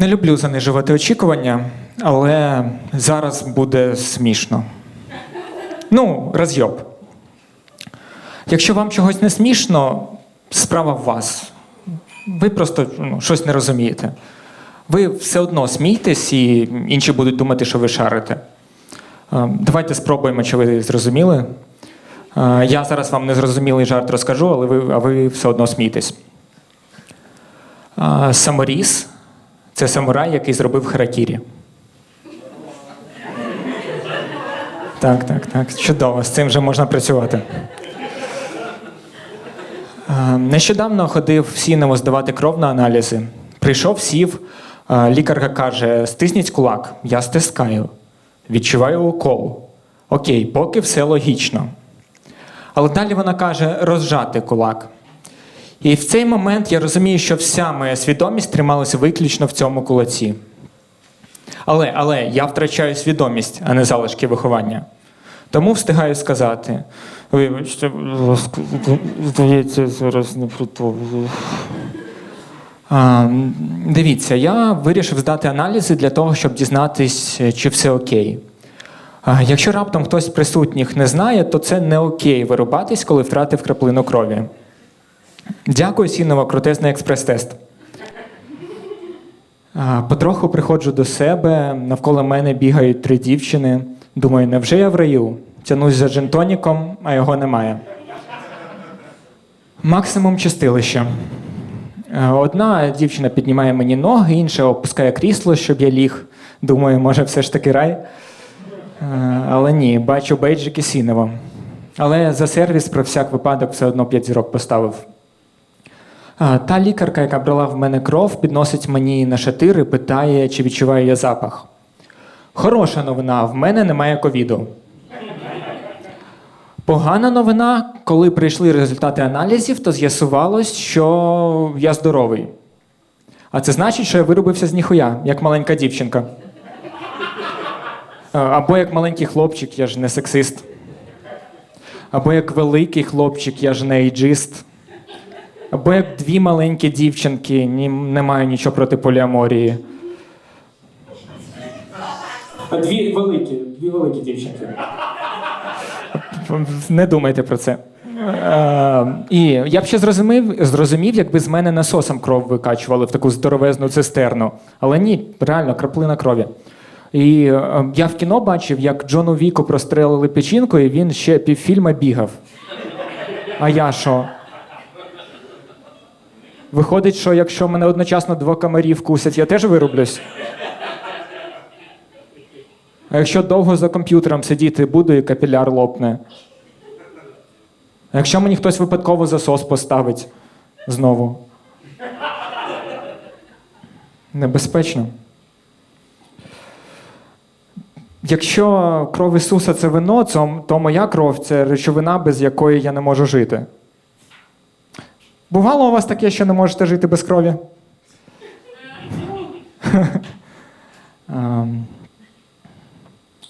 Не люблю занижувати очікування, але зараз буде смішно. Ну, розйоб. Якщо вам чогось не смішно, справа в вас. Ви просто ну, щось не розумієте. Ви все одно смійтесь, і інші будуть думати, що ви шарите. Е, Давайте спробуємо, чи ви зрозуміли. Е, Я зараз вам незрозумілий жарт розкажу, але ви, а ви все одно смійтесь. Е, Саморіз це самурай, який зробив харакірі. Так, так, так. Чудово, з цим вже можна працювати. Нещодавно ходив в Сінево здавати кров на аналізи. Прийшов, сів, лікарка каже: стисніть кулак, я стискаю. Відчуваю укол. Окей, поки все логічно. Але далі вона каже: розжати кулак. І в цей момент я розумію, що вся моя свідомість трималася виключно в цьому кулаці. Але, але я втрачаю свідомість, а не залишки виховання. Тому встигаю сказати: вибачте, будь ласка, здається, зараз не притомлю. А, Дивіться, я вирішив здати аналізи для того, щоб дізнатись, чи все окей. А, Якщо раптом хтось з присутніх не знає, то це не окей вирубатись, коли втратив краплину крові. Дякую, Сінова, крутезний експрес-тест. Потроху приходжу до себе, навколо мене бігають три дівчини. Думаю, невже я в раю? Тянусь за джентоніком, а його немає. Максимум чистилища. Е, Одна дівчина піднімає мені ноги, інша опускає крісло, щоб я ліг. Думаю, може, все ж таки рай. Е, Але ні, бачу бейджики Сінево. Але за сервіс про всяк випадок все одно 5 зірок поставив. Та лікарка, яка брала в мене кров, підносить мені на шатир і питає, чи відчуваю я запах. Хороша новина, в мене немає ковіду. Погана новина, коли прийшли результати аналізів, то з'ясувалось, що я здоровий. А це значить, що я виробився з ніхуя, як маленька дівчинка. Або як маленький хлопчик, я ж не сексист. Або як великий хлопчик, я ж не ейджист. Або як дві маленькі дівчинки, ні, не маю нічого проти поліаморії. Дві великі, дві великі дівчинки. Не думайте про це. Е, і я б ще зрозумів, зрозумів, якби з мене насосом кров викачували в таку здоровезну цистерну. Але ні, реально, краплина крові. І е, я в кіно бачив, як Джону Віку прострелили печінку, і він ще півфільма бігав. А я що? Виходить, що якщо мене одночасно два комарі вкусять, я теж вирублюсь. А якщо довго за комп'ютером сидіти буду і капіляр лопне. А якщо мені хтось випадково засос поставить знову. Небезпечно. Якщо кров Ісуса це вино, то, моя кров це речовина, без якої я не можу жити. Бувало у вас таке, що не можете жити без крові? Ем,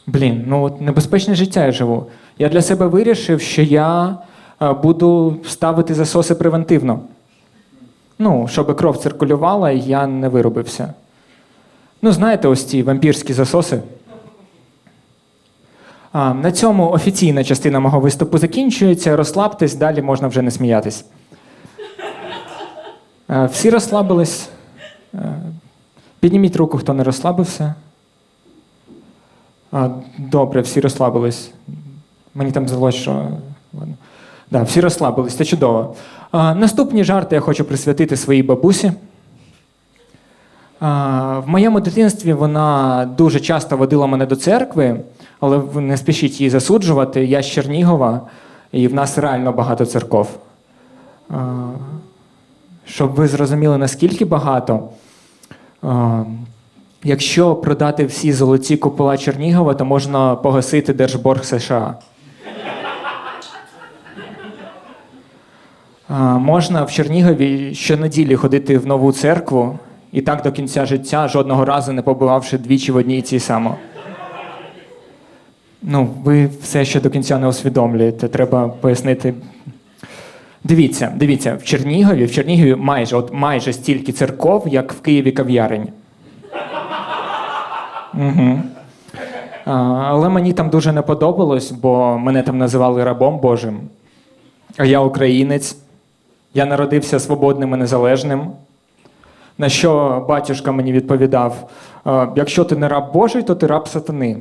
Блін, ну от небезпечне життя я живу. Я для себе вирішив, що я е, буду ставити засоси превентивно. Ну, щоб кров циркулювала і я не виробився. Ну, знаєте, ось ці вампірські засоси. А, на цьому офіційна частина мого виступу закінчується. Розслабтесь, далі можна вже не сміятись. Е, Всі розслабились. Е, Підніміть руку, хто не розслабився. Добре, всі розслабились. Мені там здалося, що. Да, всі розслабились, це чудово. Наступні жарти я хочу присвятити своїй бабусі. В моєму дитинстві вона дуже часто водила мене до церкви, але не спішіть її засуджувати. Я з Чернігова, і в нас реально багато церков. Щоб ви зрозуміли, наскільки багато. Якщо продати всі золоті купола Чернігова, то можна погасити держборг США. Можна в Чернігові щонеділі ходити в нову церкву і так до кінця життя, жодного разу не побувавши двічі в одній цій само. Ну, ви все ще до кінця не усвідомлюєте, треба пояснити. Дивіться, дивіться, в Чернігові, в Чернігові майже, от майже стільки церков, як в Києві кав'ярень. Угу. Але мені там дуже не подобалось, бо мене там називали рабом Божим. А я українець. Я народився свободним і незалежним. На що батюшка мені відповідав: «Е, якщо ти не раб Божий, то ти раб сатани.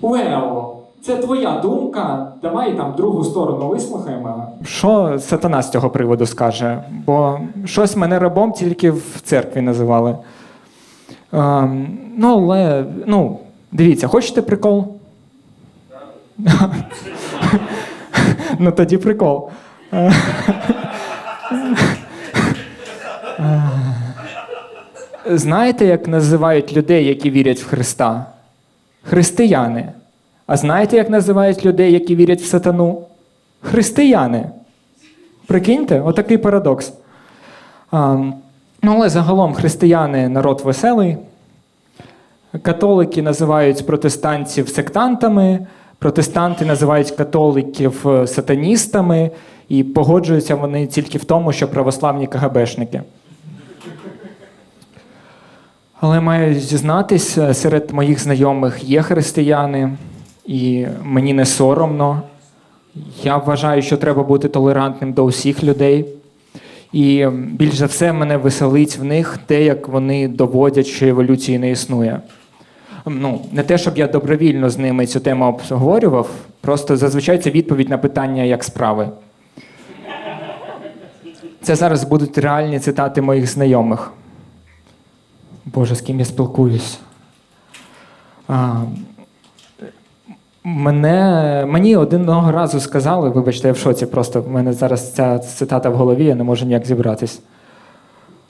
Уео, це твоя думка. Давай там другу сторону вислухаємо. Що сатана з цього приводу скаже? Бо щось мене рабом тільки в церкві називали. Е, ну, але, ну, дивіться, хочете прикол? ну тоді прикол. Е, Знаєте, як називають людей, які вірять в Христа? Християни. А знаєте, як називають людей, які вірять в сатану? Християни. Прикиньте, отакий парадокс. А, ну, але загалом християни народ веселий. Католики називають протестантів сектантами, протестанти називають католиків е, сатаністами, і погоджуються вони тільки в тому, що православні КГБшники. Але маю зізнатись, серед моїх знайомих є християни, і мені не соромно. Я вважаю, що треба бути толерантним до усіх людей. І більш за все мене веселить в них те, як вони доводять, що еволюції не існує. Ну, не те, щоб я добровільно з ними цю тему обговорював, просто зазвичай це відповідь на питання, як справи. Це зараз будуть реальні цитати моїх знайомих. Боже, з ким я спілкуюсь. А, мене, мені одного разу сказали, вибачте, я в шоці, просто в мене зараз ця цитата в голові, я не можу ніяк зібратись.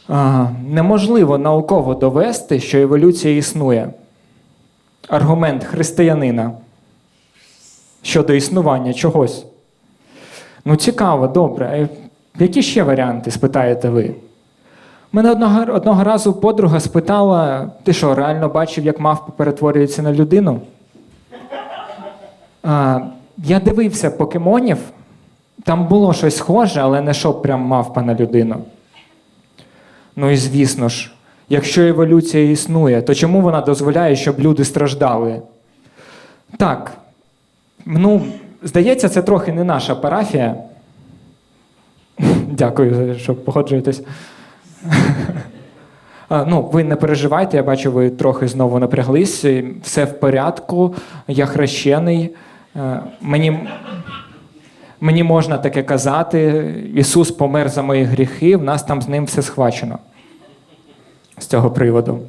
А, неможливо науково довести, що еволюція існує. Аргумент християнина щодо існування чогось. Ну, цікаво, добре. Які ще варіанти, спитаєте ви? Мене одного, одного разу подруга спитала: ти що, реально бачив, як мавпа перетворюється на людину? Я дивився покемонів, там було щось схоже, але не щоб прям мавпа на людину. Ну і звісно ж, якщо еволюція існує, то чому вона дозволяє, щоб люди страждали? Так, ну, здається, це трохи не наша парафія. Дякую, що погоджуєтесь. Ну, ви не переживайте, я бачу, ви трохи знову напряглись. Все в порядку, я хрещений. Е, Мені, мені можна таке казати. Ісус помер за мої гріхи, в нас там з ним все схвачено. З цього приводу.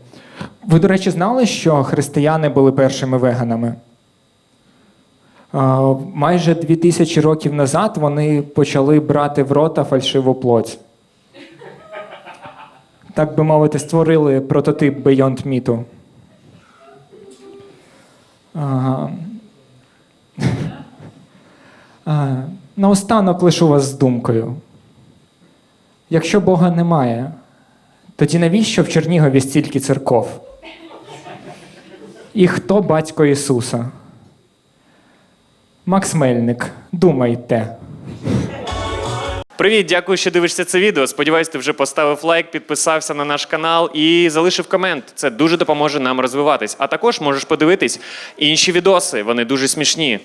Ви, до речі, знали, що християни були першими веганами? А, Майже 2000 років назад вони почали брати в рота фальшиву плоть так би мовити, створили прототип Beyond Meat. Ага. Наостанок лишу вас з думкою. Якщо Бога немає, тоді навіщо в Чернігові стільки церков? І хто батько Ісуса? Макс Мельник, думайте. Привіт, дякую, що дивишся це відео. Сподіваюсь, ти вже поставив лайк, підписався на наш канал і залишив комент. Це дуже допоможе нам розвиватись. А також можеш подивитись інші відоси, вони дуже смішні.